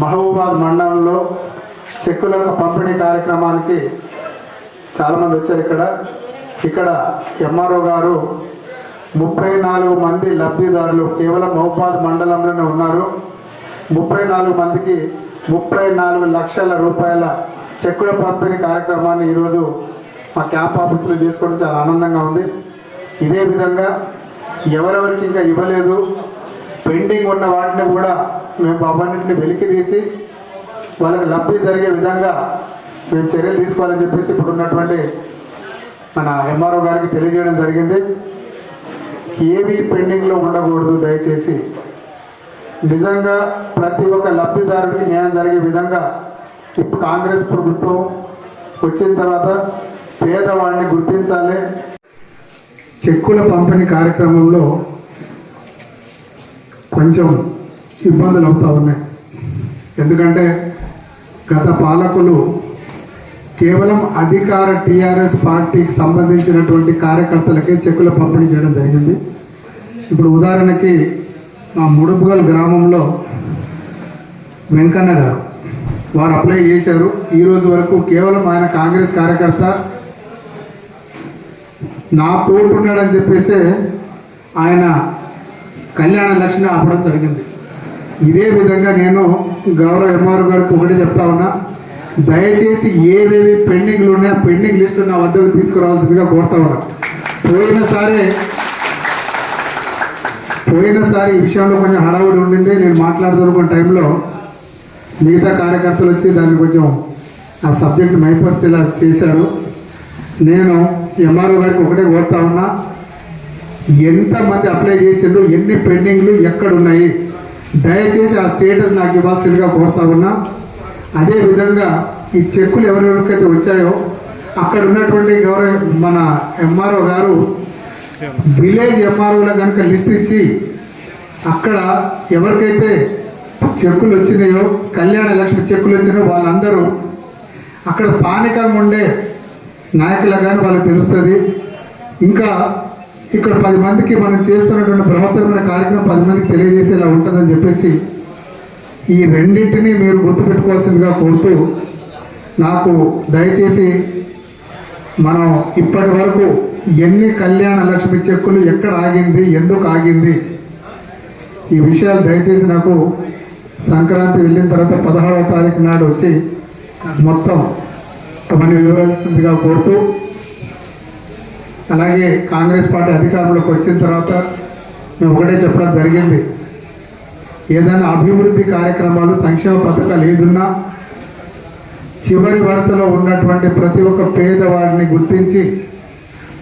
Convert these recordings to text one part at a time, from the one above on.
మహబూబాద్ మండలంలో చెక్కుల పంపిణీ కార్యక్రమానికి చాలామంది వచ్చారు ఇక్కడ. ఇక్కడ ఎంఆర్ఓ గారు ముప్పై నాలుగు మంది లబ్ధిదారులు కేవలం మహబూబాద్ మండలంలోనే ఉన్నారు. ముప్పై నాలుగు మందికి ముప్పై నాలుగు లక్షల రూపాయల చెక్కుల పంపిణీ కార్యక్రమాన్ని ఈరోజు మా క్యాంప్ ఆఫీసులో చేసుకోవడం చాలా ఆనందంగా ఉంది. ఇదే విధంగా ఎవరెవరికి ఇంకా ఇవ్వలేదు పెండింగ్ ఉన్న వాటిని కూడా మేము అవన్నింటిని వెలికి తీసి వాళ్ళకి లబ్ధి జరిగే విధంగా మేము చర్యలు తీసుకోవాలని చెప్పేసి ఇప్పుడు ఉన్నటువంటి మన ఎంఆర్ఓ గారికి తెలియజేయడం జరిగింది. ఏవి పెండింగ్లో ఉండకూడదు దయచేసి. నిజంగా ప్రతి ఒక్క లబ్ధిదారుడికి న్యాయం జరిగే విధంగా ఇప్పుడు కాంగ్రెస్ ప్రభుత్వం వచ్చిన తర్వాత పేదవాడిని గుర్తించాలి. చెక్కుల పంపిణీ కార్యక్రమంలో కొంచెం ఇబ్బందులు అవుతూ ఉన్నాయి. ఎందుకంటే గత పాలకులు కేవలం అధికార టీఆర్ఎస్ పార్టీకి సంబంధించినటువంటి కార్యకర్తలకే చెక్కుల పంపిణీ చేయడం జరిగింది. ఇప్పుడు ఉదాహరణకి మా ముడుపుగల్ గ్రామంలో వెంకన్న గారు వారు అప్లై చేశారు. ఈరోజు వరకు కేవలం ఆయన కాంగ్రెస్ కార్యకర్త నా తోడు ఉన్నాడని చెప్పేసి ఆయన కళ్యాణ లక్ష్మి ఆపడం జరిగింది. ఇదే విధంగా నేను గౌరవ ఎంఆర్ గారికి ఒకటి చెప్తా ఉన్నా దయచేసి ఏవేవి పెండింగ్లు ఉన్నాయో పెండింగ్ లిస్ట్ నా వద్దకు తీసుకురావాల్సిందిగా కోరుతా ఉన్నా. పోయినసారి పోయినసారి ఈ విషయంలో కొంచెం హడావుడి ఉండింది నేను మాట్లాడుతున్న టైంలో మిగతా కార్యకర్తలు వచ్చి దాన్ని కొంచెం ఆ సబ్జెక్ట్ మైపరిచేలా చేశారు. నేను ఎంఆర్ఓ గారికి ఒకటే కోరుతా ఉన్నా ఎంతమంది అప్లై చేసిండ్రు ఎన్ని పెండింగ్లు ఎక్కడున్నాయి? దయచేసి ఆ స్టేటస్ నాకు ఇవ్వాల్సిందిగా కోరుతా ఉన్నా. అదేవిధంగా ఈ చెక్కులు ఎవరెవరికైతే వచ్చాయో అక్కడ ఉన్నటువంటి గౌరవ మన ఎంఆర్ఓ గారు విలేజ్ ఎంఆర్ఓలో కనుక లిస్ట్ ఇచ్చి అక్కడ ఎవరికైతే చెక్కులు వచ్చినాయో కళ్యాణ లక్ష్మి చెక్కులు వచ్చినాయో వాళ్ళందరూ అక్కడ స్థానికంగా ఉండే నాయకులకు కానీ వాళ్ళకి తెలుస్తుంది. ఇంకా ఇక్కడ పది మందికి మనం చేస్తున్నటువంటి బృహత్తరమైన కార్యక్రమం పది మందికి తెలియజేసేలా ఉంటుందని చెప్పేసి ఈ రెండింటిని మీరు గుర్తుపెట్టుకోవాల్సిందిగా కోరుతూ నాకు దయచేసి మనం ఇప్పటి వరకు ఎన్ని కళ్యాణ లక్ష్మి చెక్కులు ఎక్కడ ఆగింది ఎందుకు ఆగింది ఈ విషయాలు దయచేసి నాకు సంక్రాంతి వెళ్ళిన తర్వాత పదహారవ తారీఖు నాడు వచ్చి మొత్తం మనం వివరాల్సిందిగా కోరుతూ అలాగే కాంగ్రెస్ పార్టీ అధికారంలోకి వచ్చిన తర్వాత మేము ఒకటే చెప్పడం జరిగింది. ఏదైనా అభివృద్ధి కార్యక్రమాలు సంక్షేమ పథకాలు ఏదున్నా చివరి వరుసలో ఉన్నటువంటి ప్రతి ఒక్క పేదవాడిని గుర్తించి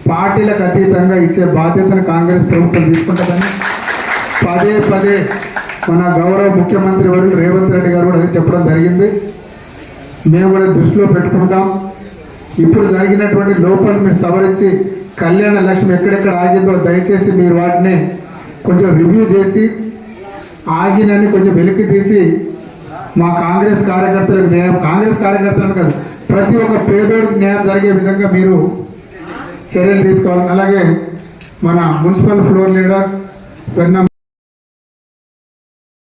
పార్టీలకు అతీతంగా ఇచ్చే బాధ్యతను కాంగ్రెస్ ప్రభుత్వం తీసుకుంటుందని పదే పదే మన గౌరవ ముఖ్యమంత్రి వర్యులు రేవంత్ రెడ్డి గారు కూడా అదే చెప్పడం జరిగింది. మేము కూడా దృష్టిలో పెట్టుకుంటాం ఇప్పుడు జరిగినటువంటి లోపల మీరు సవరించి కళ్యాణ లక్ష్మి ఎక్కడెక్కడ ఆగిందో దయచేసి మీరు వాటిని కొంచెం రివ్యూ చేసి ఆగినని కొంచెం వెలికి తీసి మా కాంగ్రెస్ కార్యకర్తలకు న్యాయం కాంగ్రెస్ కార్యకర్తలను కాదు ప్రతి ఒక్క పేదోడికి న్యాయం జరిగే విధంగా మీరు చర్యలు తీసుకోవాలి. అలాగే మన మున్సిపల్ ఫ్లోర్ లీడర్ వెన్న